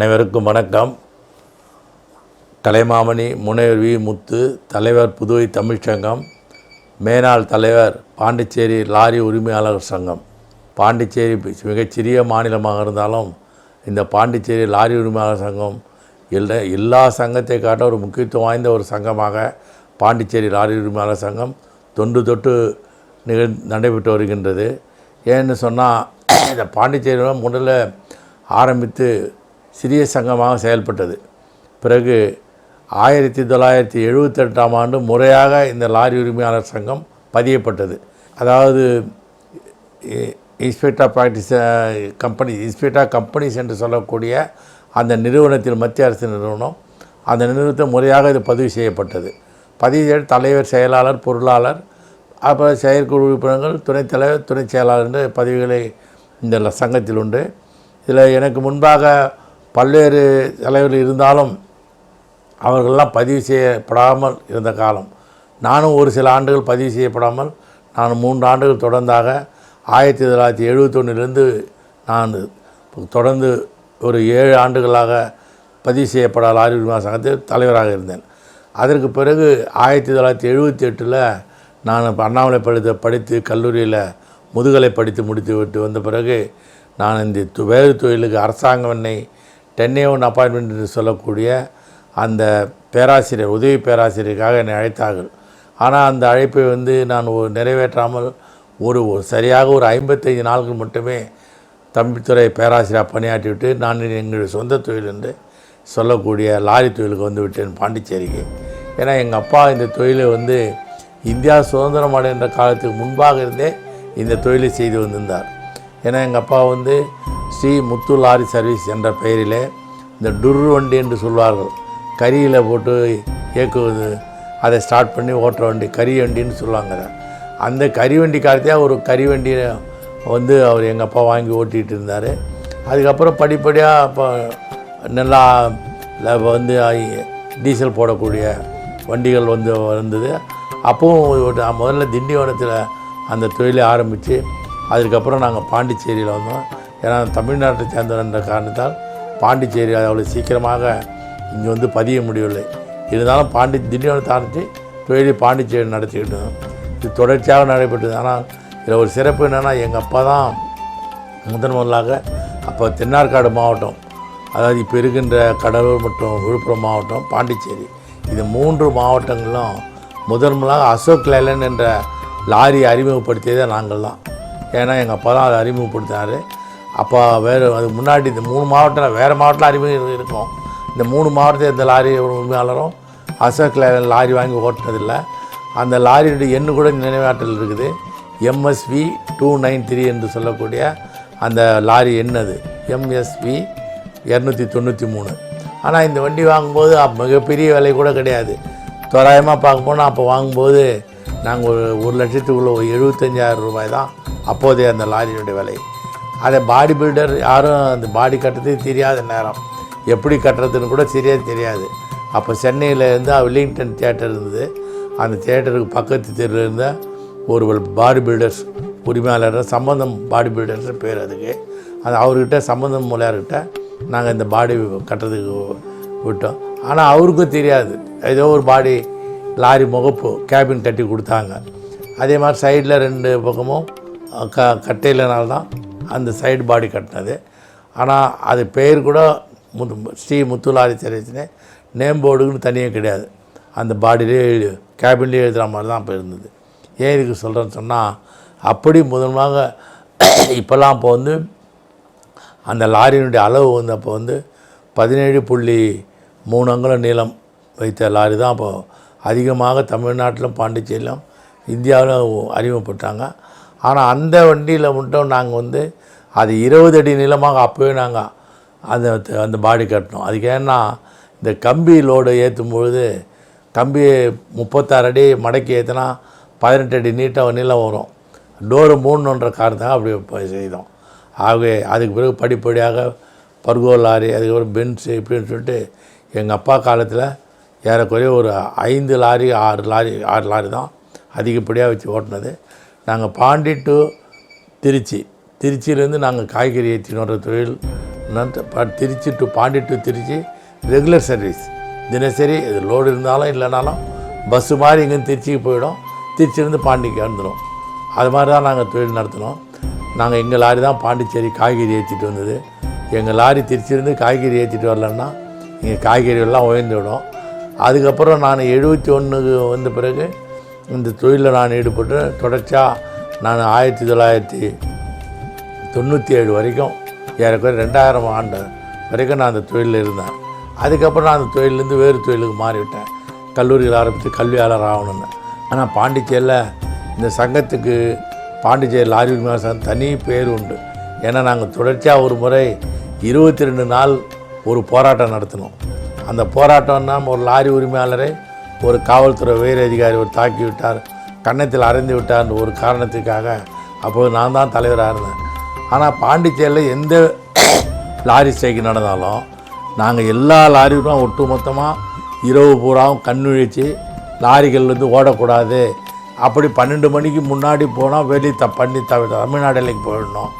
அனைவருக்கும் வணக்கம். கலைமாமணி முனைவர் வி. முத்து தலைவர் புதுவை தமிழ்ச்சங்கம் மேனாள் தலைவர் பாண்டிச்சேரி லாரி உரிமையாளர் சங்கம். பாண்டிச்சேரி மிகச்சிறிய மாநிலமாக இருந்தாலும் இந்த பாண்டிச்சேரி லாரி உரிமையாளர் சங்கம் எல்லா எல்லா சங்கத்தை காட்ட ஒரு முக்கியத்துவம் வாய்ந்த ஒரு சங்கமாக பாண்டிச்சேரி லாரி உரிமையாளர் சங்கம் தொன்று தொட்டு நிகழ் நடைபெற்று வருகின்றது. ஏன்னு சொன்னால் இந்த பாண்டிச்சேரியில் முதல்ல ஆரம்பித்து சிறிய சங்கமாக செயல்பட்டது. பிறகு ஆயிரத்தி தொள்ளாயிரத்தி எழுபத்தெட்டாம் ஆண்டு முறையாக இந்த லாரி உரிமையாளர் சங்கம் பதியப்பட்டது. அதாவது இன்ஸ்பெக்டா ப்ராக்டிஸ் கம்பெனி இன்ஸ்பெக்டா கம்பெனிஸ் என்று சொல்லக்கூடிய அந்த நிறுவனத்தில் மத்திய அரசு நிறுவனம் அந்த நிறுவனத்தை முறையாக இது பதிவு செய்யப்பட்டது. பதிவு செய்ய தலைவர் செயலாளர் பொருளாளர் அப்புறம் செயற்குழு உறுப்பினர்கள் துணைத் தலைவர் துணைச் செயலாளர் என்று பதவிகளை இந்த சங்கத்தில் உண்டு. இதில் எனக்கு முன்பாக பல்வேறு தலைவர்கள் இருந்தாலும் அவர்களெல்லாம் பதிவு செய்யப்படாமல் இருந்த காலம். நானும் ஒரு சில ஆண்டுகள் பதிவு செய்யப்படாமல் நான் மூன்று ஆண்டுகள் தொடர்ந்தாக ஆயிரத்தி தொள்ளாயிரத்தி எழுபத்தொன்னிலிருந்து நான் தொடர்ந்து ஒரு ஏழு ஆண்டுகளாக பதிவு செய்யப்படாத லாரி உரிமையாளர் சங்கத்தில் தலைவராக இருந்தேன். அதற்கு பிறகு ஆயிரத்தி தொள்ளாயிரத்தி எழுபத்தி எட்டில் நான் அண்ணாமலை படித்த படித்து கல்லூரியில் முதுகலை படித்து முடித்து விட்டு வந்த பிறகு நான் இந்த து- வேறு தொழிலுக்கு அரசாங்கம் என்னை டென் ஏ ஒன் அப்பாயின்மெண்ட் என்று சொல்லக்கூடிய அந்த பேராசிரியர் உதவி பேராசிரியருக்காக என்னை அழைத்தார்கள். ஆனால் அந்த அழைப்பை வந்து நான் ஒரு நிறைவேற்றாமல் ஒரு ஒரு சரியாக ஒரு ஐம்பத்தைந்து நாட்கள் மட்டுமே தம்பித்துறை பேராசிரியர் பணியாற்றிவிட்டு நான் எங்களுடைய சொந்த தொழில் என்று சொல்லக்கூடிய லாரி தொழிலுக்கு வந்து விட்டேன் பாண்டிச்சேரிக்கு. ஏன்னா எங்கள் அப்பா இந்த தொழிலை வந்து இந்தியா சுதந்திரம் அடைகின்ற காலத்துக்கு முன்பாக இருந்தே இந்த தொழிலை செய்து வந்திருந்தார். ஏன்னா எங்கள் அப்பா வந்து ஸ்ரீ முத்து லாரி சர்வீஸ் என்ற பெயரிலே இந்த டுர் வண்டி என்று சொல்வார்கள். கரியில் போட்டு இயக்குவது அதை ஸ்டார்ட் பண்ணி ஓட்டுற வண்டி கறி வண்டின்னு சொல்லுவாங்க அந்த கறி வண்டி காலத்தையாக ஒரு கறி வண்டியை வந்து அவர் எங்கள் அப்பா வாங்கி ஓட்டிகிட்டு இருந்தார். அதுக்கப்புறம் படிப்படியாக இப்போ நல்லா வந்து டீசல் போடக்கூடிய வண்டிகள் வந்து வந்தது. அப்பவும் முதல்ல திண்டிவனத்தில் அந்த தொழிலை ஆரம்பித்து அதுக்கப்புறம் நாங்கள் பாண்டிச்சேரியில் வந்தோம். ஏன்னா தமிழ்நாட்டை சேர்ந்தவன்ற காரணத்தால் பாண்டிச்சேரி அவ்வளோ சீக்கிரமாக இங்கே வந்து பதிய முடியவில்லை. இருந்தாலும் பாண்டி திண்டிவனம் தாண்டி தொழிலை பாண்டிச்சேரி நடத்திக்கிட்டு இருந்தோம். இது தொடர்ச்சியாக நடைபெற்றது. ஆனால் இதில் ஒரு சிறப்பு என்னென்னா எங்கள் அப்பா தான் முதன் முதலாக அப்போ தென்னார்காடு மாவட்டம் அதாவது இப்போ இருக்கின்ற கடலூர் மற்றும் விழுப்புரம் மாவட்டம் பாண்டிச்சேரி. இது மூன்று மாவட்டங்களும் முதன் முதலாக அசோக் லேலன் என்ற லாரி அறிமுகப்படுத்தியதே நாங்கள் தான் ஏன்னா எங்கள் அப்பா தான் அதை அறிமுகப்படுத்தினார். அப்போ வேறு அதுக்கு முன்னாடி இந்த மூணு மாவட்டம் வேறு மாவட்டத்தில் அறிமுகம் இருக்கும். இந்த மூணு மாவட்டத்தில் எந்த லாரி உரிமையாளரும் அசோக் லேலன் லாரி வாங்கி ஓட்டினதில்லை. அந்த லாரியுடைய எண்ணு கூட நினைவாற்றல் இருக்குது. எம்எஸ்வி டூ நைன் த்ரீ என்று சொல்லக்கூடிய அந்த லாரி என்னது எம்எஸ்வி இரநூத்தி தொண்ணூற்றி மூணு. ஆனால் இந்த வண்டி வாங்கும்போது மிகப்பெரிய விலை கூட கிடையாது. தோராயமாக பார்க்க போனால் அப்போ வாங்கும்போது நாங்கள் ஒரு ஒரு லட்சத்துக்குள்ளே ஒரு எழுபத்தஞ்சாயிரம் ரூபாய் தான் அப்போதைய அந்த லாரியினுடைய விலை. அதை பாடி பில்டர் யாரும் அந்த பாடி கட்டுறதுக்கு தெரியாத நேரம். எப்படி கட்டுறதுன்னு கூட சரியாக தெரியாது. அப்போ சென்னையில் இருந்து வில்லிங்டன் தேட்டர் இருந்தது. அந்த தேட்டருக்கு பக்கத்து தெருவில் இருந்த ஒரு பாடி பில்டர்ஸ் உரிமையாளர் சம்பந்தம் பாடி பில்டர்ஸ் பேர் அதுக்கு. அது அவர்கிட்ட சம்பந்தம் மூலையார்கிட்ட நாங்கள் இந்த பாடி கட்டுறதுக்கு விட்டோம். ஆனால் அவருக்கும் தெரியாது. ஏதோ ஒரு பாடி லாரி முகப்பு கேபின் கட்டி கொடுத்தாங்க. அதே மாதிரி சைடில் ரெண்டு பக்கமும் க கட்டையிலனால தான் அந்த சைடு பாடி கட்டினது. ஆனால் அது பெயர் கூட முத்து ஸ்ரீ முத்துலாரி சர்வீஸ்னு நேம் போர்டுன்னு தனியாக கிடையாது. அந்த பாடியிலே எழுதி கேபின்லேயே எழுதுகிற மாதிரி தான் அப்போ இருந்தது ஏன் இதுக்கு சொல்கிறேன்னு சொன்னால் அப்படி முதன்மாக இப்போல்லாம் அப்போ வந்து அந்த லாரியினுடைய அளவு வந்து அப்போ வந்து பதினேழு புள்ளி மூணு அங்குலம் நீளம் வைத்த லாரி தான் அப்போது அதிகமாக தமிழ்நாட்டிலும் பாண்டிச்சேரியிலும் இந்தியாவிலும் அறிமுகப்பட்டாங்க. ஆனால் அந்த வண்டியில் மட்டும் நாங்கள் வந்து அது இருபது அடி நீளமாக அப்போவே நாங்கள் அந்த அந்த பாடி கட்டினோம் அதுக்கு ஏன்னா இந்த கம்பி லோடு ஏற்றும் பொழுது கம்பி முப்பத்தாறு அடி மடக்கி ஏற்றினா பதினெட்டு அடி நீட்டாக நீளம் வரும். டோரு மூணுன்ற காரணத்தாக அப்படி செய்தோம். ஆகவே அதுக்கு பிறகு படிப்படியாக பர்கோ லாரி அதுக்கப்புறம் பென்ஸ் இப்படின்னு சொல்லிட்டு எங்கள் அப்பா காலத்தில் ஏறக்குறைய ஒரு ஐந்து லாரி ஆறு லாரி ஆறு லாரி தான் அதிகப்படியாக வச்சு ஓட்டினது. நாங்கள் பாண்டி டு திருச்சி. திருச்சியிலேருந்து நாங்கள் காய்கறி ஏற்றின்னு வர தொழில் Trichy to Pondy to Trichy regular service தினசரி இது லோடு இருந்தாலும் இல்லைனாலும் பஸ்ஸு மாதிரி இங்கேருந்து திருச்சிக்கு போயிடும். திருச்சியிலேருந்து பாண்டிக்கு வந்துடும். அது மாதிரி தான் நாங்கள் தொழில் நடத்தினோம். நாங்கள் எங்கள் லாரி தான் பாண்டிச்சேரி காய்கறி ஏற்றிட்டு வந்தது. எங்கள் லாரி திருச்சியிலேருந்து காய்கறி ஏற்றிட்டு வரலன்னா இங்கே காய்கறி எல்லாம் உயர்ந்து விடும். அதுக்கப்புறம் நான் எழுபத்தி ஒன்றுக்கு வந்த பிறகு இந்த தொழிலில் நான் ஈடுபட்டு தொடர்ச்சியாக நான் ஆயிரத்தி தொள்ளாயிரத்தி தொண்ணூற்றி ஏழு வரைக்கும் ஏறக்குறைய ரெண்டாயிரம் ஆண்டு வரைக்கும் நான் அந்த தொழிலில் இருந்தேன். அதுக்கப்புறம் நான் அந்த தொழிலேருந்து வேறு தொழிலுக்கு மாறிவிட்டேன். கல்லூரியில் ஆரம்பித்து கல்வியாளர் ஆகணும்னு. ஆனால் பாண்டிச்சேரியில் இந்த சங்கத்துக்கு பாண்டிச்சேரி லாரி உரிமையாளர் சங்கம் தனி பேர் உண்டு. ஏன்னா நாங்கள் தொடர்ச்சியாக ஒரு முறை இருபத்தி ரெண்டு நாள் ஒரு போராட்டம் நடத்தினோம். அந்த போராட்டம்னா ஒரு லாரி உரிமையாளரை ஒரு காவல்துறை உயர் அதிகாரி ஒரு தாக்கி விட்டார் கன்னத்தில் அறைந்து விட்டார்ன்ற ஒரு காரணத்துக்காக. அப்போது நான் தான் தலைவராக இருந்தேன். ஆனால் பாண்டிச்சேரியில் எந்த லாரி ஸ்ட்ரைக்கு நடந்தாலும் நாங்கள் எல்லா லாரியும் ஒட்டு மொத்தமாக இரவு பூராவும் கண்ணுழிச்சு லாரிகள் வந்து ஓடக்கூடாது. அப்படி பன்னெண்டு மணிக்கு முன்னாடி போனால் வெளியே த பண்ணி த தமிழ்நாடு எல்லைக்கு போயிடணும்.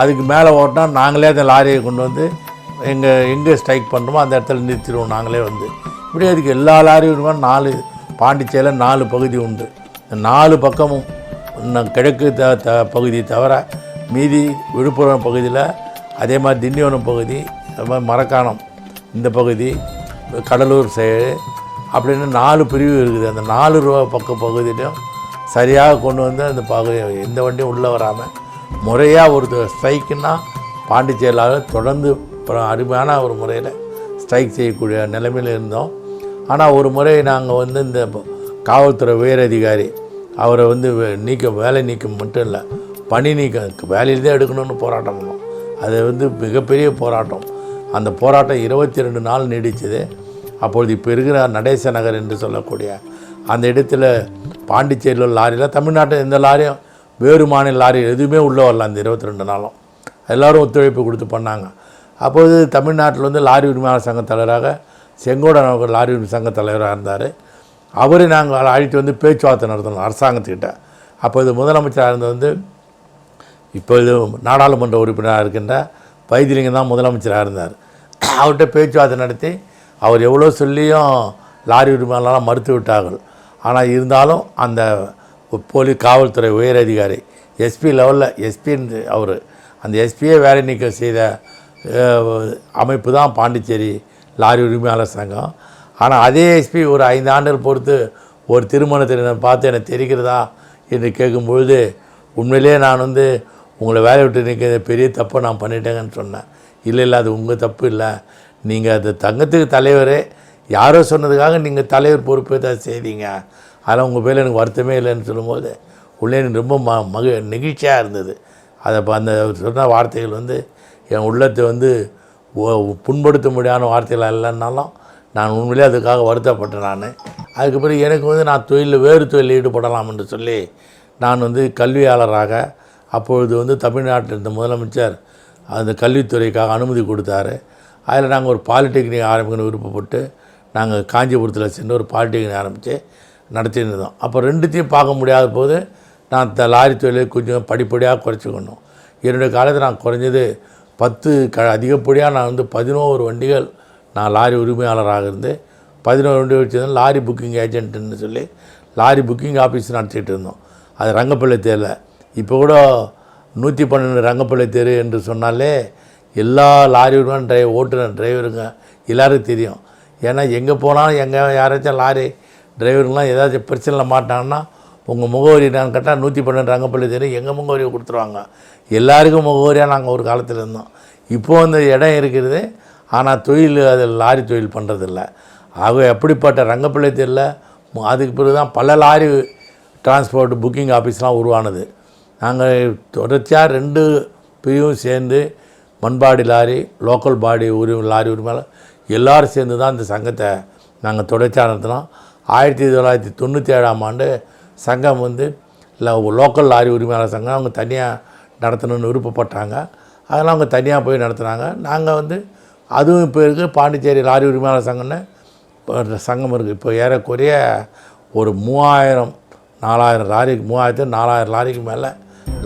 அதுக்கு மேலே ஓட்டினா நாங்களே அந்த லாரியை கொண்டு வந்து எங்கள் எங்கே ஸ்ட்ரைக் பண்ணுறோமோ அந்த இடத்துல நிறுத்திடுவோம் நாங்களே வந்து. இப்படி அதுக்கு எல்லா லாரியும் நாலு. பாண்டிச்சேரியில் நாலு பகுதி உண்டு. நாலு பக்கமும் கிழக்கு த த பகுதி தவிர மீதி விழுப்புரம் பகுதியில் அதே மாதிரி திண்டிவனம் பகுதி அது மாதிரி மரக்காணம் இந்த பகுதி கடலூர் சைடு அப்படின்னு நாலு பிரிவு இருக்குது. அந்த நாலு ரூபா பக்க பகுதியிலையும் சரியாக கொண்டு வந்து அந்த பகுதி எந்த வண்டியும் உள்ளே வராமல் முறையாக ஒரு ஸ்ட்ரைக்குன்னா பாண்டிச்சேரியில் தொடர்ந்து அப்புறம் அருமையான ஒரு முறையில் ஸ்ட்ரைக் செய்யக்கூடிய நிலைமையில் இருந்தோம். ஆனால் ஒரு முறை நாங்கள் வந்து இந்த காவல்துறை உயர் அதிகாரி அவரை வந்து வே- நீக்கம் வேலை நீக்கம் மட்டும் இல்லை பணி நீக்கம் வேலையில் தான் எடுக்கணும்னு போராட்டம் பண்ணோம். அது வந்து மிகப்பெரிய போராட்டம். அந்த போராட்டம் இருபத்தி ரெண்டு நாள் நீடித்தது அப்பொழுது இப்போ இருக்கிற நடேச நகர் என்று சொல்லக்கூடிய அந்த இடத்துல பாண்டிச்சேரியில் உள்ள லாரியில் தமிழ்நாட்டில் எந்த லாரியும் வேறு மாநில லாரி எதுவுமே உள்ளே வரல அந்த இருபத்தி ரெண்டு நாளும். எல்லாரும் ஒத்துழைப்பு கொடுத்து பண்ணாங்க. அப்போது தமிழ்நாட்டில் வந்து லாரி உரிமையாளர் சங்க தலைவராக செங்கோடன் அவர்கள் லாரி சங்க தலைவராக இருந்தார். அவரை நாங்கள் அழைத்து வந்து பேச்சுவார்த்தை நடத்தணும் அரசாங்கத்துக்கிட்ட. அப்போ இது முதலமைச்சராக இருந்தது வந்து இப்பொழுது நாடாளுமன்ற உறுப்பினராக இருக்கின்ற வைத்திலிங்கம் தான் முதலமைச்சராக இருந்தார். அவர்கிட்ட பேச்சுவார்த்தை நடத்தி அவர் எவ்வளோ சொல்லியும் லாரி உரிமையாளர்லாம் மறுத்து விட்டார்கள். ஆனால் இருந்தாலும் அந்த போலீஸ் காவல்துறை உயர் அதிகாரி எஸ்பி லெவலில் எஸ்பின்னு அவர் அந்த எஸ்பியே வேலை நீக்கம் செய்த அமைப்பு தான் பாண்டிச்சேரி லாரி உரிமையாளர் சங்கம். ஆனால் அதே எஸ்பி ஒரு ஐந்து ஆண்டுகள் பொறுத்து ஒரு திருமணத்தை நான் பார்த்து எனக்கு தெரிகிறதா என்று கேட்கும்பொழுது உண்மையிலேயே நான் வந்து உங்களை வேலை விட்டு நிற்க பெரிய தப்பை நான் பண்ணிட்டேங்கன்னு சொன்னேன். இல்லை இல்லை அது உங்கள் தப்பு இல்லை. நீங்கள் அது தங்கத்துக்கு தலைவரே. யாரோ சொன்னதுக்காக நீங்கள் தலைவர் பொறுப்பே தான் செய்தீங்க. அதனால் உங்கள் பேரில் எனக்கு வருத்தமே இல்லைன்னு சொல்லும்போது உள்ளே எனக்கு ரொம்ப ம மகிழ் நெகிழ்ச்சியாக இருந்தது. அதை அந்த சொன்ன வார்த்தைகள் வந்து என் உள்ளத்தை வந்து புண்படுத்த முடியாத வார்த்தைகள் இல்லைன்னாலும் நான் உண்மையிலே அதுக்காக வருத்தப்பட்டேன் நான். அதுக்கு பிறகு எனக்கு வந்து நான் தொழிலில் வேறு தொழிலில் ஈடுபடலாம் என்று சொல்லி நான் வந்து கல்வியாளராக அப்பொழுது வந்து தமிழ்நாட்டில் இருந்த முதலமைச்சர் அந்த கல்வித்துறைக்காக அனுமதி கொடுத்தாரு. அதில் நாங்கள் ஒரு பாலிடெக்னிக் ஆரம்பிக்கணும்னு விருப்பப்பட்டு நாங்கள் காஞ்சிபுரத்தில் சென்று ஒரு பாலிடெக்னிக் ஆரம்பித்து நடத்திட்டு இருந்தோம் அப்போ ரெண்டுத்தையும் பார்க்க முடியாத போது நான் இந்த லாரி தொழிலை கொஞ்சம் படிப்படியாக குறைச்சிக்கணும். என்னுடைய காலத்தில் நான் குறைஞ்சது பத்து க அதிகப்படியாக நான் வந்து பதினோரு வண்டிகள் நான் லாரி உரிமையாளராக இருந்து பதினோரு வண்டி வச்சுருந்தேன். லாரி புக்கிங் ஏஜென்ட்டுன்னு சொல்லி லாரி புக்கிங் ஆஃபீஸ் நடத்திட்டு இருந்தோம். அது ரங்கப்பள்ளி தேரில். இப்போ கூட நூற்றி பன்னெண்டு ரங்கப்பள்ளி தெரு என்று சொன்னாலே எல்லா லாரி உரிமையான டிரைவர் ஓட்டுநர் டிரைவருங்க எல்லாருக்கும் தெரியும். ஏன்னா எங்கே போனாலும் எங்கே யாராச்சும் லாரி டிரைவருங்களாம் ஏதாச்சும் பிரச்சனையில் மாட்டாங்கன்னா உங்கள் முகவரி நான் கேட்டால் நூற்றி பன்னெண்டு ரங்கப்பள்ளி தேர் எங்கள் முகவரியை கொடுத்துருவாங்க. எல்லாருக்கும் முகவரியாக நாங்கள் ஒரு காலத்தில் இருந்தோம். இப்போது அந்த இடம் இருக்கிறது ஆனால் தொழில் அது லாரி தொழில் பண்ணுறதில்ல ஆக எப்படிப்பட்ட ரங்கப்பிள்ளை தெரியல. அதுக்கு பிறகு தான் பல லாரி டிரான்ஸ்போர்ட் புக்கிங் ஆஃபீஸ்லாம் உருவானது. நாங்கள் தொடர்ச்சியாக ரெண்டு பிரிவும் சேர்ந்து மண்பாடி லாரி லோக்கல் பாடி உரி லாரி உரிமையாளர் எல்லாரும் சேர்ந்து தான் இந்த சங்கத்தை நாங்கள் தொடர்ச்சியாக நடத்தினோம். ஆயிரத்தி தொள்ளாயிரத்தி தொண்ணூற்றி ஏழாம் ஆண்டு சங்கம் வந்து இல்லை லோக்கல் லாரி உரிமையாளர் சங்கம். அவங்க தனியாக நடத்தணும்னு விருப்பப்பட்டாங்க. அதெல்லாம் அவங்க தனியாக போய் நடத்துனாங்க. நாங்கள் வந்து அதுவும் இப்போ இருக்குது பாண்டிச்சேரி லாரி உரிமையாளர் சங்கம்னு இப்போ சங்கம் இருக்குது இப்போ ஏறக்குறைய ஒரு மூவாயிரம் நாலாயிரம் லாரிக்கு மூவாயிரத்து நாலாயிரம் லாரிக்கு மேலே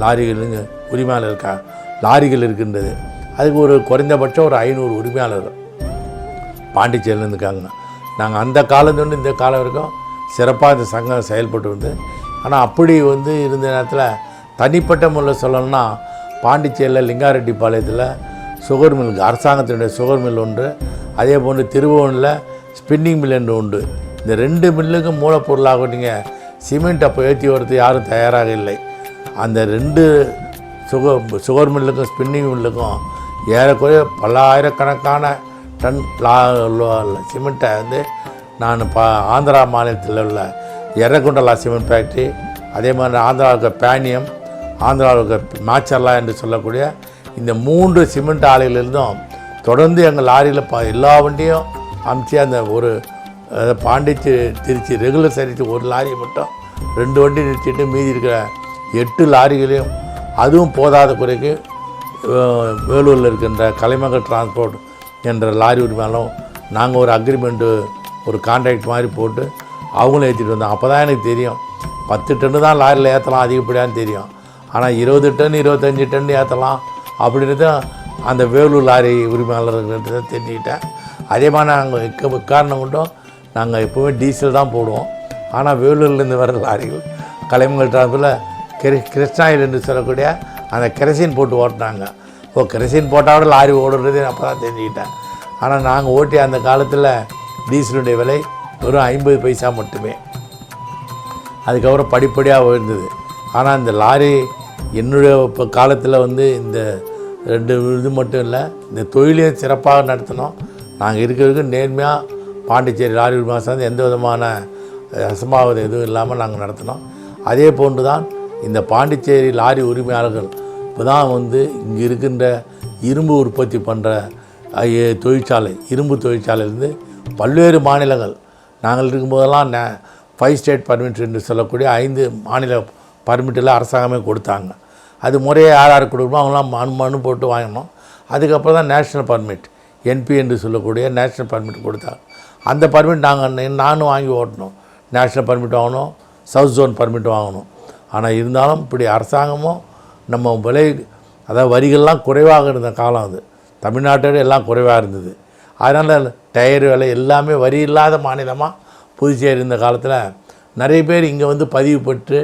லாரிகள் உரிமையாளர் இருக்கா லாரிகள் இருக்கின்றது. அதுக்கு ஒரு குறைந்தபட்சம் ஒரு ஐநூறு உரிமையாளர் பாண்டிச்சேரியில் இருக்காங்க நாங்கள் அந்த காலத்துலேருந்து இந்த காலம் வரைக்கும் சிறப்பாக இந்த சங்கம் செயல்பட்டு வந்து ஆனால் அப்படி வந்து இருந்த நேரத்தில் தனிப்பட்ட முறையில் சொல்லணும்னா பாண்டிச்சேரியில் லிங்காரெட்டி பாளையத்தில் சுகர் மில் அரசாங்கத்தினுடைய சுகர் மில் ஒன்று அதே போன்று திருபுவனில் ஸ்பின்னிங் மில் என்று உண்டு. இந்த ரெண்டு மில்லுக்கும் மூலப்பொருளாக நீங்கள் சிமெண்ட் அப்போ ஏற்றி வரது யாரும் தயாராக இல்லை. அந்த ரெண்டு சுகர் சுகர் மில்லுக்கும் ஸ்பின்னிங் மில்லுக்கும் ஏறக்குறைய பல்லாயிரக்கணக்கான டன் லா சிமெண்ட்டை வந்து நான் பா ஆந்திரா மாநிலத்தில் உள்ள எரகுண்டலா சிமெண்ட் ஃபேக்ட்ரி அதே மாதிரி ஆந்திராவுக்கு பேனியம் ஆந்திராவுக்கு மேச்சர்லா என்று சொல்லக்கூடிய இந்த மூன்று சிமெண்ட் ஆலைகளிலிருந்தும் தொடர்ந்து எங்கள் லாரியில் ப எல்லா வண்டியும் அமுச்சு அந்த ஒரு பாண்டிச்சி திருச்சி ரெகுலர் சரிச்சு ஒரு லாரியை மட்டும் ரெண்டு வண்டி நிறுத்திட்டு மீதி இருக்கிற எட்டு லாரிகளையும் அதுவும் போதாத குறைக்கு வேலூரில் இருக்கின்ற கலைமகள் டிரான்ஸ்போர்ட் என்ற லாரி உரிமையாலும் நாங்கள் ஒரு அக்ரிமெண்ட்டு ஒரு கான்ட்ராக்ட் மாதிரி போட்டு அவங்களும் ஏற்றிட்டு வந்தோம். அப்போ தான் எனக்கு தெரியும். பத்து டன்னு தான் லாரியில் ஏற்றலாம் அதிகப்படியான்னு தெரியும். ஆனால் இருபது டன் இருபத்தஞ்சி டன் ஏற்றலாம் அப்படின்னு தான் அந்த வேலூர் லாரி உரிமையாளர்கிட்ட தான் தெரிஞ்சுக்கிட்டேன். அதே மாதிரி நாங்கள் எக்க காரணம் கொண்டும் நாங்கள் எப்போவுமே டீசல் தான் போடுவோம். ஆனால் வேலூர்லேருந்து வர லாரிகள் கலைமங்கல் டிராஃபில் கிரி கிருஷ்ணாயில் என்று சொல்லக்கூடிய அந்த கெரசின் போட்டு ஓட்டினாங்க. ஓ கெரசின் போட்டால் கூட லாரி ஓடுறது அப்போ தான் தெரிஞ்சுக்கிட்டேன். ஆனால் நாங்கள் ஓட்டி அந்த காலத்தில் டீசலுடைய விலை வெறும் ஐம்பது பைசா மட்டுமே. அதுக்கப்புறம் படிப்படியாக உயர்ந்தது. ஆனால் இந்த லாரி என்னுடைய இப்போ காலத்தில் வந்து இந்த ரெண்டு இது மட்டும் இல்லை இந்த தொழிலையும் சிறப்பாக நடத்தினோம் நாங்கள் இருக்கிறதுக்கு நேர்மையாக பாண்டிச்சேரி லாரி மாதம் எந்த விதமான அஹ், அசம்பாவிதம் எதுவும் இல்லாமல் நாங்கள் நடத்தினோம் அதே போன்று தான் இந்த பாண்டிச்சேரி லாரி உரிமையாளர்கள் இப்போ தான் வந்து இங்கே இருக்கின்ற இரும்பு உற்பத்தி பண்ணுற தொழிற்சாலை இரும்பு தொழிற்சாலையிலேருந்து பல்வேறு மாநிலங்கள் நாங்கள் இருக்கும்போதெல்லாம் நே ஃபைவ் ஸ்டேட் பர்மிட் என்று சொல்லக்கூடிய ஐந்து மாநில பர்மிட்டில் அரசாங்கமே கொடுத்தாங்க. அது முறையே யார் யார் கொடுக்கணுமோ அவங்களாம் மனு மனு போட்டு வாங்கினோம் அதுக்கப்புறம் தான் நேஷ்னல் பர்மிட் என்பி என்று சொல்லக்கூடிய நேஷ்னல் பர்மிட் கொடுத்தாங்க. அந்த பர்மிட் நாங்கள் நானும் வாங்கி ஓட்டணும். நேஷ்னல் பர்மிட் வாங்கணும் சவுத் ஜோன் பர்மிட் வாங்கணும். ஆனால் இருந்தாலும் இப்படி அரசாங்கமும் நம்ம விலை அதாவது வரிகள்லாம் குறைவாக இருந்த காலம் அது. தமிழ்நாட்டோட எல்லாம் குறைவாக இருந்தது. அதனால் டயர் விலை எல்லாமே வரி இல்லாத மாநிலமாக புதுச்சேரி இந்த காலத்தில் நிறைய பேர் இங்கே வந்து பதிவு பெற்று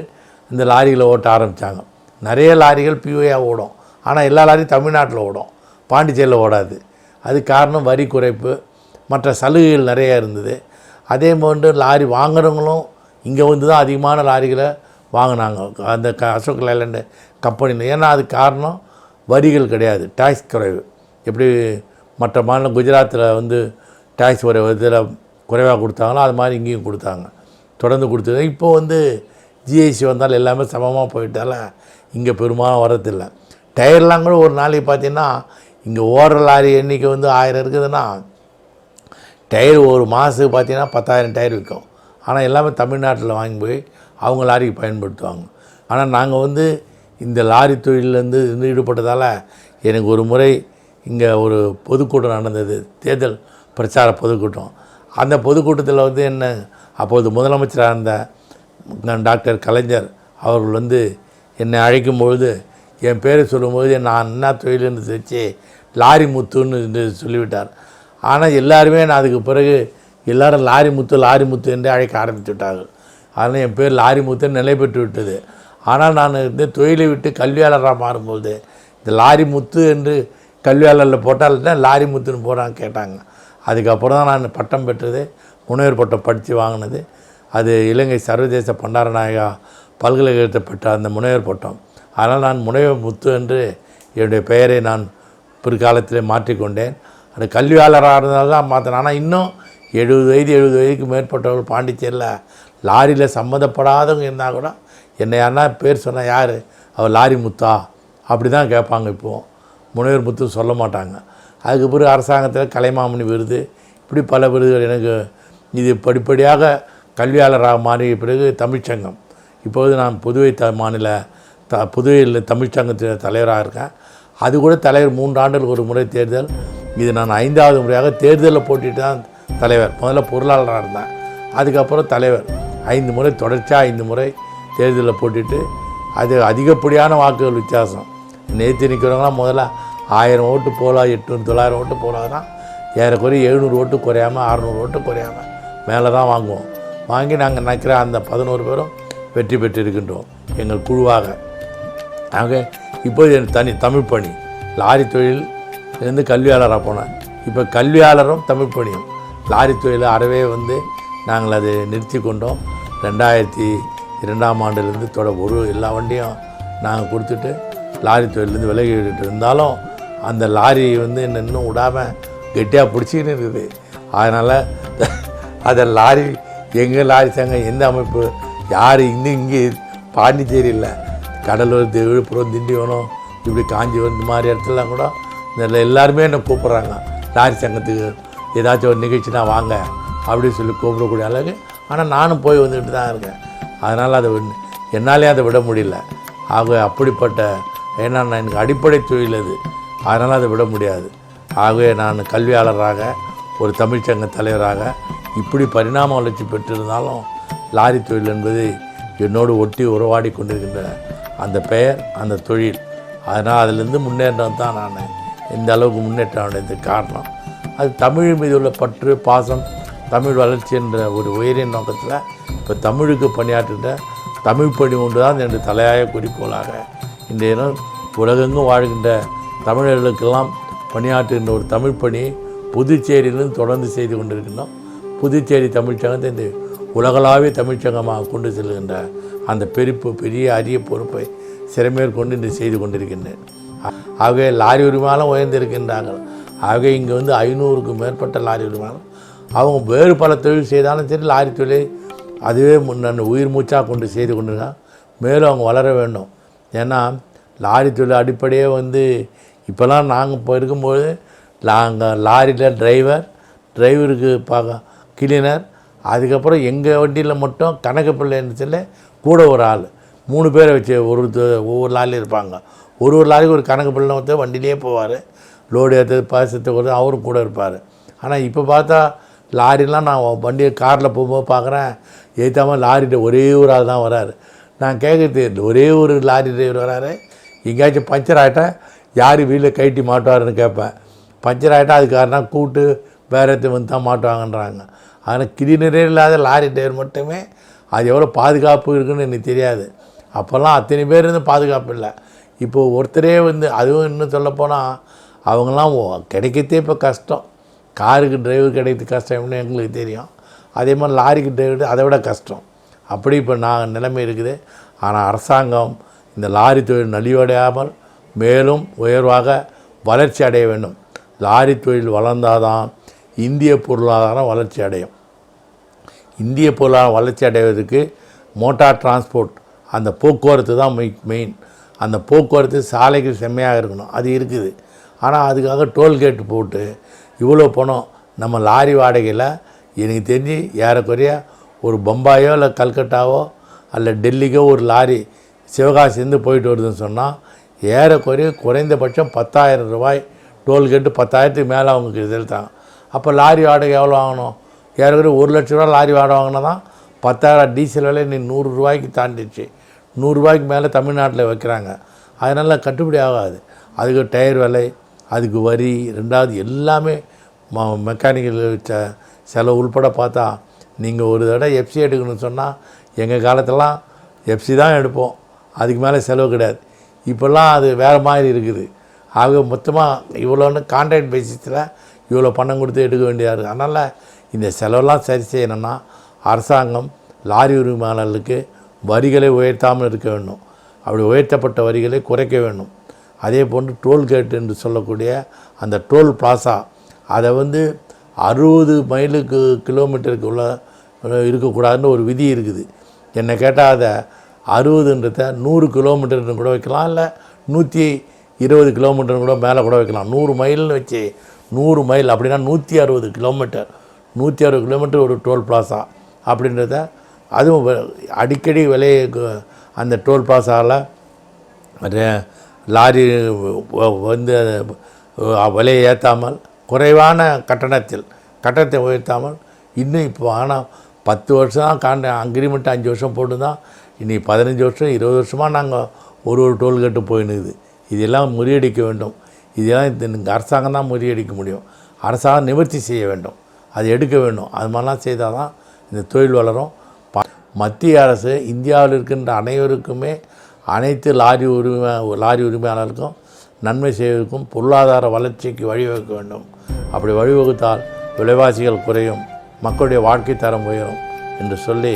இந்த லாரிகளை ஓட்ட ஆரம்பித்தாங்க நிறைய லாரிகள் பியூஏ ஓடும். ஆனால் எல்லா லாரியும் தமிழ்நாட்டில் ஓடும். பாண்டிச்சேரியில் ஓடாது. அது காரணம் வரி குறைப்பு. மற்ற சலுகைகள் நிறைய இருந்தது. அதே போன்று லாரி வாங்குறவங்களும் இங்கே வந்து தான் அதிகமான லாரிகளை வாங்கினாங்க. அந்த க அசோக் லைலாண்டு கம்பெனியில் ஏன்னா அது காரணம் வரிகள் கிடையாது. டேக்ஸ் குறைவு. எப்படி மற்ற மாநிலம் குஜராத்தில் வந்து டேக்ஸ் ஒரு இதில் குறைவாக கொடுத்தாங்களோ அது மாதிரி இங்கேயும் கொடுத்தாங்க. தொடர்ந்து கொடுத்தது. இப்போ வந்து ஜிஎஸ்டி வந்தால் எல்லாமே சமமாக போயிட்டால இங்கே பெரும்பாலும் வரதில்லை டயர்லாம் கூட ஒரு நாளைக்கு பார்த்தீங்கன்னா இங்கே ஓடுற லாரி எண்ணிக்கை வந்து ஆயிரம் இருக்குதுன்னா டயர் ஒரு மாதத்துக்கு பார்த்தீங்கன்னா பத்தாயிரம் டயர் விற்கும். ஆனால் எல்லாமே தமிழ்நாட்டில் வாங்கி போய் அவங்க லாரிக்கு பயன்படுத்துவாங்க. ஆனால் நாங்கள் வந்து இந்த லாரி தொழிலேருந்து இருந்து ஈடுபட்டதால் எனக்கு ஒரு முறை இங்கே ஒரு பொதுக்கூட்டம் நடந்தது. தேர்தல் பிரச்சார பொதுக்கூட்டம். அந்த பொதுக்கூட்டத்தில் வந்து என்ன அப்போது முதலமைச்சராக இருந்த டாக்டர் கலைஞர் அவர்கள் வந்து என்னை அழைக்கும் பொழுது என் பேரை சொல்லும்போது நான் என்ன தொழில்னு தெரிச்சு லாரி முத்துன்னு என்று சொல்லிவிட்டார். ஆனால் எல்லாருமே நான் அதுக்கு பிறகு எல்லாரும் லாரி முத்து லாரி முத்து என்று அழைக்க ஆரம்பித்து விட்டார்கள். அதனால் என் பேர் லாரி முத்துன்னு நிலை பெற்று விட்டது. ஆனால் நான் இந்த தொழிலை விட்டு கல்வியாளராக மாறும்போது இந்த லாரி முத்து என்று கல்வியாளரில் போட்டால் லாரி முத்துன்னு போகிறாங்க கேட்டாங்க. அதுக்கப்புறம் தான் நான் பட்டம் பெற்றது முனைவர் பட்டம் படித்து வாங்கினது. அது இலங்கை சர்வதேச பண்டாரநாயகா பல்கலைக்கழகத்தை பெற்ற அந்த முனைவர் பட்டம். அதனால் நான் முனைவர் முத்து என்று என்னுடைய பெயரை நான் பிற்காலத்திலே மாற்றிக்கொண்டேன் அது கல்வியாளராக இருந்தால் தான் மாற்றினேன் ஆனால் இன்னும் எழுபது வயது எழுபது வயதுக்கு மேற்பட்டவர்கள் பாண்டிச்சேரியில் லாரியில் சம்மந்தப்படாதவங்க இருந்தால் கூட என்னை யாருன்னா பேர் சொன்னால் யார்? அவர் லாரி முத்தா. அப்படி தான் கேட்பாங்க இப்போது முனைவர் முத்து சொல்ல மாட்டாங்க. அதுக்கு பிறகு அரசாங்கத்தில் கலைமாமணி விருது. இப்படி பல விருதுகள் எனக்கு இது படிப்படியாக கல்வியாளராக மாறிய பிறகு தமிழ்ச்சங்கம் இப்போது நான் புதுவை த மாநில த புதுவையில் தமிழ்ச்சங்கத்தில் தலைவராக இருக்கேன். அது கூட தலைவர் மூன்று ஆண்டுகளுக்கு ஒரு முறை தேர்தல். இது நான் ஐந்தாவது முறையாக தேர்தலில் போட்டிட்டு தான் தலைவர். முதல்ல பொருளாளராக இருந்தேன். அதுக்கப்புறம் தலைவர். ஐந்து முறை தொடர்ச்சியாக ஐந்து முறை தேர்தலில் போட்டுட்டு அது அதிகப்படியான வாக்குகள் வித்தியாசம். நேற்று நிற்கிறவங்களாம் முதல்ல ஆயிரம் ஓட்டு போகலாம் எட்நூறு தொள்ளாயிரம் ஓட்டு போகலான்னா ஏறக்குறைய எழுநூறு ஓட்டு குறையாமல் அறநூறு ஓட்டு குறையாமல் மேலே தான் வாங்குவோம். வாங்கி நாங்கள் நினைக்கிற அந்த பதினோரு பேரும் வெற்றி பெற்றிருக்கின்றோம். எங்கள் குழுவாக. ஆக இப்போது என் தனி தமிழ் பணி. லாரி தொழில் இருந்து கல்வியாளராக போனேன் இப்போ கல்வியாளரும் தமிழ் பணியும். லாரி தொழிலை அறவே வந்து நாங்கள் அதை நிறுத்தி கொண்டோம். ரெண்டாயிரத்தி இரண்டாம் ஆண்டுலேருந்து தொட ஒரு எல்லா வண்டியும் நாங்கள் கொடுத்துட்டு லாரி தொழிலேருந்து விட்டுட்டு இருந்தாலும் அந்த லாரி வந்து என்ன இன்னும் விடாமல் கெட்டியாக பிடிச்சிக்கின்னு இருக்குது அதனால் அதை லாரி எங்கள் லாரி சங்கம் எந்த அமைப்பு யார் இன்னும் இங்கே? பாண்டிச்சேரியில் கடலூர் விழுப்புரம் திண்டிவனம் இப்படி காஞ்சிபுரம் இந்த மாதிரி இடத்துலலாம் கூட இந்த எல்லாருமே என்னை கூப்பிட்றாங்க. லாரி சங்கத்துக்கு ஏதாச்சும் ஒரு நிகழ்ச்சினா வாங்க அப்படின்னு சொல்லி கூப்பிடக்கூடிய அளவுக்கு ஆனால் நானும் போய் வந்துக்கிட்டு தான் இருக்கேன். அதனால் அதை என்னாலே அதை விட முடியல. ஆக அப்படிப்பட்ட ஏன்னா நான் எனக்கு அடிப்படை தொழில் அது. அதனால் அதை விட முடியாது. ஆகவே நான் கல்வியாளராக ஒரு தமிழ்ச்சங்க தலைவராக இப்படி பரிணாம வளர்ச்சி பெற்றிருந்தாலும் லாரி தொழில் என்பது என்னோடு ஒட்டி உறவாடி கொண்டிருக்கின்ற அந்த பெயர் அந்த தொழில். அதனால் அதிலிருந்து முன்னேற்றம் தான் நான் இந்த அளவுக்கு முன்னேற்றம் அடைந்த காரணம். அது தமிழ் மீது உள்ள பற்று பாசம் தமிழ் வளர்ச்சி என்ற ஒரு உயரின் நோக்கத்தில் இப்போ தமிழுக்கு பணியாற்றுகின்ற தமிழ் பணி ஒன்று தான் என்று தலையாய குறிக்கோளாக இன்றைய தினம் உலகெங்கும் வாழ்கின்ற தமிழர்களுக்கெல்லாம் பணியாற்றுகின்ற ஒரு தமிழ் பணி புதுச்சேரியிலும் தொடர்ந்து செய்து கொண்டிருக்கின்றோம். புதுச்சேரி தமிழ்ச்சங்கத்தை இந்த உலகளாவிய தமிழ்ச்சங்கமாக கொண்டு செல்கின்ற அந்த பெருப்பு பெரிய அரிய பொறுப்பை சிறமேற்கொண்டு இன்று செய்து கொண்டிருக்கின்றேன். ஆகவே லாரி உரிமையாளம் உயர்ந்திருக்கின்றார்கள். ஆகவே இங்கே வந்து ஐநூறுக்கும் மேற்பட்ட லாரி உரிமையாளர் அவங்க வேறு பல தொழில் செய்தாலும் சரி லாரி தொழிலை அதுவே முன்ன உயிர் மூச்சாக கொண்டு செய்து கொண்டிருக்கான் மேலும் அவங்க வளர வேண்டும். ஏன்னா லாரி தொழில் அடிப்படையே வந்து இப்போல்லாம் நாங்கள் இப்போ இருக்கும்போது நாங்கள் லாரியில் டிரைவர் டிரைவருக்கு பார்க்க கிளீனர் அதுக்கப்புறம் எங்கள் வண்டியில் மட்டும் கணக்கு பிள்ளைன்னு சொல்லி கூட ஒரு ஆள். மூணு பேரை வச்சு ஒரு ஒவ்வொரு லாரிலையும் இருப்பாங்க. ஒரு ஒரு லாரிக்கு ஒரு கணக்கு பிள்ளை வந்து வண்டியிலே போவார். லோடு ஏற்றது பாசத்தை கொடுத்து அவரும் கூட இருப்பார். ஆனால் இப்போ பார்த்தா லாரிலாம் நான் வண்டியை காரில் போகும்போது பார்க்குறேன் ஏற்றாமல் லாரிட்ட ஒரே ஒரு ஆள் தான் வராரு. நான் கேட்குறது ஒரே ஒரு லாரி டிரைவர் வராரு. எங்கேயாச்சும் பஞ்சர் ஆகிட்டா யார் வீட்டில் கைட்டி மாட்டுவாருன்னு கேட்பேன். பஞ்சர் ஆகிட்டா அதுக்காரனா கூப்பிட்டு கூட்டு வேறு இடத்துல வந்து தான் மாட்டுவாங்கன்றாங்க. ஆனால் கிளீனரே இல்லாத லாரி டிரைவர் மட்டுமே அது எவ்வளோ பாதுகாப்பு இருக்குன்னு எனக்கு தெரியாது. அப்போல்லாம் அத்தனை பேர் இருந்து பாதுகாப்பு இல்லை. இப்போது ஒருத்தரே வந்து அதுவும் இன்னும் சொல்லப்போனால் அவங்கெல்லாம் ஓ- கிடைக்கிறதே இப்போ கஷ்டம். காருக்கு டிரைவர் கிடைக்கிறது கஷ்டம்னு எங்களுக்கு தெரியும். அதே மாதிரி லாரிக்கு டிரைவர் அதை விட கஷ்டம். அப்படி இப்போ நான் நிலைமை இருக்குது. ஆனால் அரசாங்கம் இந்த லாரி தொழில் நலிவடையாமல் மேலும் உயர்வாக வளர்ச்சி அடைய வேண்டும். லாரி தொழில் வளர்ந்தாதான் இந்திய பொருளாதாரம் வளர்ச்சி அடையும். இந்திய பொருளாதாரம் வளர்ச்சி அடைவதற்கு மோட்டார் டிரான்ஸ்போர்ட் அந்த போக்குவரத்து தான் மெயின் அந்த போக்குவரத்து சாலைகள் செம்மையாக இருக்கணும். அது இருக்குது. ஆனால் அதுக்காக டோல்கேட் போட்டு இவ்வளோ பணம் நம்ம லாரி வாடகையில் எனக்கு தெரிஞ்சு ஏறக்குறைய ஒரு பம்பாயோ இல்லை கல்கட்டாவோ அல்ல டெல்லிக்கோ ஒரு லாரி சிவகாசிலேருந்து போயிட்டு வருதுன்னு சொன்னால் ஏறக்குறைய குறைந்தபட்சம் பத்தாயிரம் ரூபாய் டோல்கேட்டு பத்தாயிரத்துக்கு மேலே அவங்க செலுத்தாங்க அப்போ லாரி வாடகை எவ்வளோ வாங்கணும் ஏற்கனவே ஒரு லட்ச ரூபா லாரி வாடகை வாங்கினா தான் பத்தாயிரம் டீசல் விலை நீ நூறுரூவாய்க்கு தாண்டிடுச்சு. நூறுரூவாய்க்கு மேலே தமிழ்நாட்டில் வைக்கிறாங்க. அதனால் கட்டுப்படி ஆகாது. அதுக்கு டயர் விலை அதுக்கு வரி ரெண்டாவது எல்லாமே ம மெக்கானிக்கல் ச செலவு உள்பட பார்த்தா நீங்கள் ஒரு தடவை எஃப்சி எடுக்கணும்னு சொன்னால் எங்கள் காலத்தெல்லாம் எஃப்சி தான் எடுப்போம். அதுக்கு மேலே செலவு கிடையாது. இப்போல்லாம் அது வேறு மாதிரி இருக்குது. ஆக மொத்தமாக இவ்வளோன்னு கான்ட்ராக்ட் பேசிஸில் இவ்வளோ பணம் கொடுத்து எடுக்க வேண்டியதாக இருக்குது அதனால் இந்த செலவெல்லாம் சரி செய்யணும்னா அரசாங்கம் லாரி உரிமையாளர்களுக்கு வரிகளை உயர்த்தாமல் இருக்க வேண்டும். அப்படி உயர்த்தப்பட்ட வரிகளை குறைக்க வேண்டும். அதே போன்று டோல்கேட் என்று சொல்லக்கூடிய அந்த டோல் பிளாசா அதை வந்து அறுபது மைலுக்கு கிலோமீட்டருக்கு உள்ள இருக்கக்கூடாதுன்னு ஒரு விதி இருக்குது. என்னை கேட்டால் அதை அறுபதுன்றத நூறு கிலோமீட்டர்னு கூட வைக்கலாம் இல்லை நூற்றி இருபது கிலோமீட்டர்னு கூட மேலே கூட வைக்கலாம். நூறு மைல்னு வச்சு நூறு மைல் அப்படின்னா நூற்றி அறுபது கிலோமீட்டர். நூற்றி அறுபது கிலோமீட்டர் ஒரு டோல் பிளாசா அப்படின்றத அதுவும் வ- அடிக்கடி விலையை அந்த டோல் பிளாசாவில் லாரி வந்து விலையை ஏற்றாமல் குறைவான கட்டணத்தில் கட்டணத்தை உயர்த்தாமல் இன்னும் இப்போ ஆனால் பத்து வருஷம் தான் காண்ட அக்ரிமெண்ட் அஞ்சு வருஷம் போட்டு தான் இன்றைக்கி பதினஞ்சு வருஷம் இருபது வருஷமாக நாங்கள் ஒரு ஒரு டோல்கேட்டு போயினுக்குது இதெல்லாம் முறியடிக்க வேண்டும். இதெல்லாம் அரசாங்கம் தான் முறியடிக்க முடியும். அரசாங்கம் நிவர்த்தி செய்ய வேண்டும். அது எடுக்க வேண்டும் அது மாதிரிலாம் செய்தால் தான் இந்த தொழில் வளரும். ப மத்திய அரசு இந்தியாவில் இருக்கின்ற அனைவருக்குமே அனைத்து லாரி உரிமை லாரி உரிமையாளருக்கும் நன்மை செய்வதற்கும் பொருளாதார வளர்ச்சிக்கு வழிவகுக்க வேண்டும். அப்படி வழிவகுத்தால் விலைவாசிகள் குறையும். மக்களுடைய வாழ்க்கை தரம் உயரும் என்று சொல்லி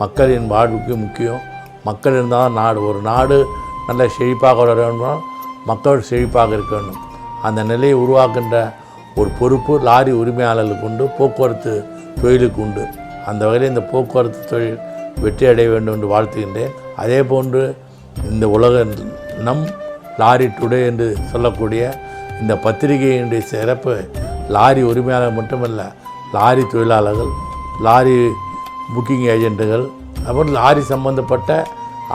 மக்களின் வாழ்வுக்கு முக்கியம். மக்கள் இருந்தால் தான் நாடு ஒரு நாடு நல்ல செழிப்பாக வளர வேண்டும். மக்கள் செழிப்பாக இருக்க வேண்டும். அந்த நிலையை உருவாக்கின்ற ஒரு பொறுப்பு லாரி உரிமையாளர்களுக்கு உண்டு போக்குவரத்து தொழிலுக்கு உண்டு. அந்த வகையில் இந்த போக்குவரத்து தொழில் வெற்றி அடைய வேண்டும் என்று வாழ்த்துகின்றேன். அதே போன்று இந்த உலக நம் லாரி டுடே என்று சொல்லக்கூடிய இந்த பத்திரிகையினுடைய சிறப்பு லாரி உரிமையாளர் மட்டுமல்ல லாரி தொழிலாளர்கள் லாரி புக்கிங் ஏஜெண்ட்டுகள் அப்புறம் லாரி சம்பந்தப்பட்ட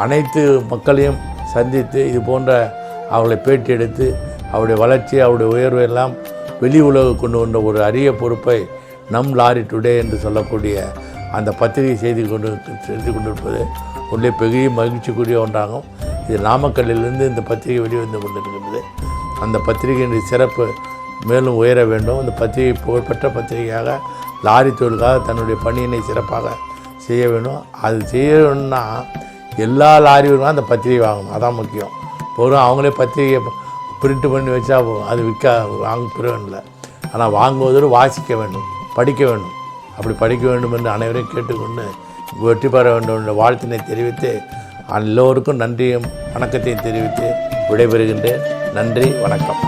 அனைத்து மக்களையும் சந்தித்து இது போன்ற அவர்களை பேட்டி எடுத்து அவருடைய வளர்ச்சி அவருடைய உயர்வு எல்லாம் வெளி உலகு கொண்டு வந்த ஒரு அரிய பொறுப்பை நம் லாரி டுடே என்று சொல்லக்கூடிய அந்த பத்திரிகை செய்தி கொண்டு செய்து கொண்டிருப்பது உள்ளே பெரிய மகிழ்ச்சிக்குரிய ஒன்றாகும். இது நாமக்கல்லிலிருந்து இந்த பத்திரிகை வெளிவந்து கொண்டிருக்கின்றது. அந்த பத்திரிகையின் சிறப்பு மேலும் உயர வேண்டும். அந்த பத்திரிகை புகழ்பெற்ற பத்திரிகையாக லாரி தொழிலுக்காக தன்னுடைய பணியினை சிறப்பாக செய்ய வேண்டும். அது செய்யணும்னா எல்லா லாரியும் அந்த பத்திரிகை வாங்கணும். அதான் முக்கியம். வெறும் அவங்களே பத்திரிகை பிரிண்ட் பண்ணி வச்சா அது விற்க வாங்க பிறகு ஆனால் வாங்குவதோடு வாசிக்க வேண்டும் படிக்க வேண்டும். அப்படி படிக்க வேண்டும் என்று அனைவரையும் கேட்டுக்கொண்டு வெற்றி பெற வேண்டும் என்ற வாழ்த்தினை தெரிவித்து எல்லோருக்கும் நன்றியும் வணக்கத்தையும் தெரிவித்து விடைபெறுகின்றேன். நன்றி வணக்கம்.